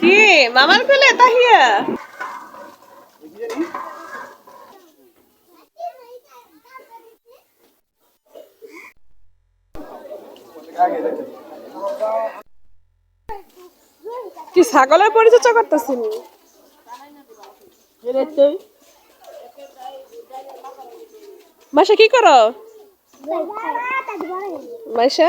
কি মামার কোলে তাহিয়া? কি ছাগলের পরিচর্যা করতেছি মাসা কি করো? মাসা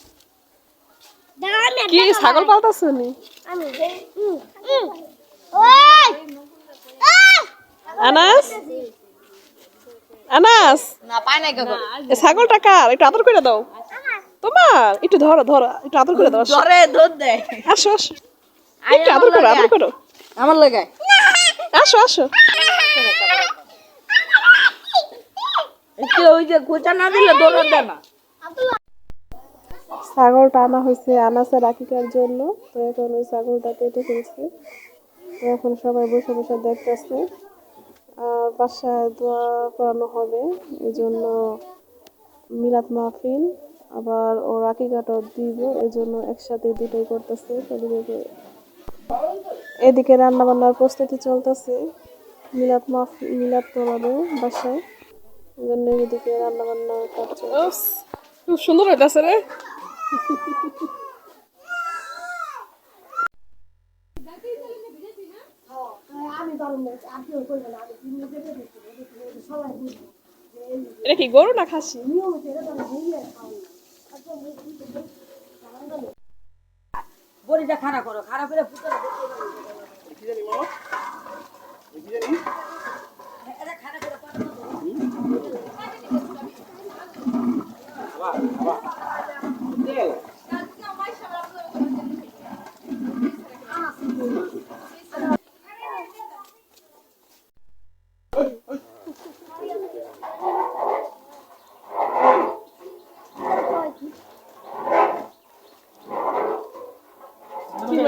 কি ছাগল পালতাছ নি? আনাস? আনাস? না পায় নাই কে করে এ ছাগলটা কার? একটু আদর করে দাও। তোমার? একটু ধরো ধরো একটু আদর করে দাও। জ্বরে দুধ দেয় আসো আসো। একটু আদর করো আদর করো। আমার লাগায় আসো আসো। একটু ওই যে কোচা না দিলে দৌড় দেয় না ছাগলটা আনা হয়েছে আনাসে রাখিকার জন্য। তো এখন ওই ছাগলটা কেটে ফেলছে। তো এখন সবাই বসে বসে দেখতেছে। আর বাসায় দোয়া করানো হবে। এই জন্য মিলাদ মাহফিল, আবার ও রাখিকাটাও দিব। এই জন্য একসাথে দুটোই করতেছে এদিকে এদিকে রান্না বান্নার প্রস্তুতি চলতেছে। মিলাদ মাহফিল মিলাদ করাবে বাসায়। জন্য এদিকে রান্না বান্না কাজ খুব সুন্দর হইতাছে রে। এটা কি গরু না খাসি? বড়িটা খাড়া করো খাড়া করে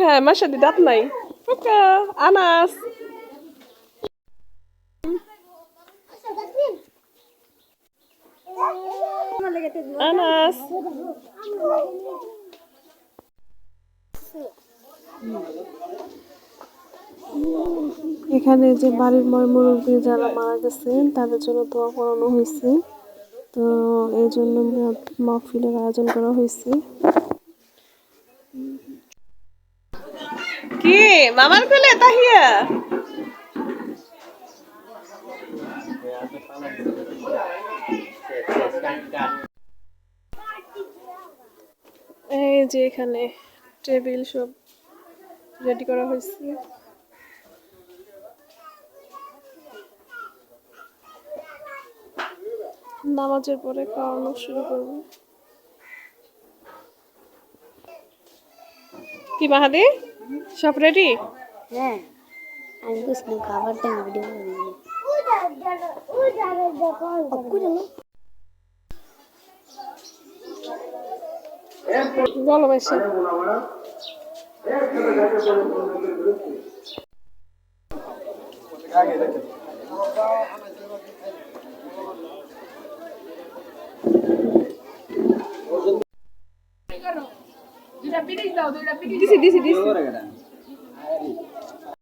হ্যাঁ দাঁত নাই। আনাস। এখানে যে বাড়ির ময়মুরব্বী যারা মারা গেছেন, তাদের জন্য দোয়া করানো হয়েছে। তো এই জন্য মাহফিলের আয়োজন করা হয়েছে। কি? মামার কোলে, তাহিয়া? এই যে এখানে টেবিল সব রেডি করা হয়েছে। নামাজের পরে খাওয়ানো শুরু করব। কি মাহাদি? সব রেডি হ্যাঁ। আমি বুঝলাম খাবারটা ভিডিও বলো বেশি Dice, dice, dice.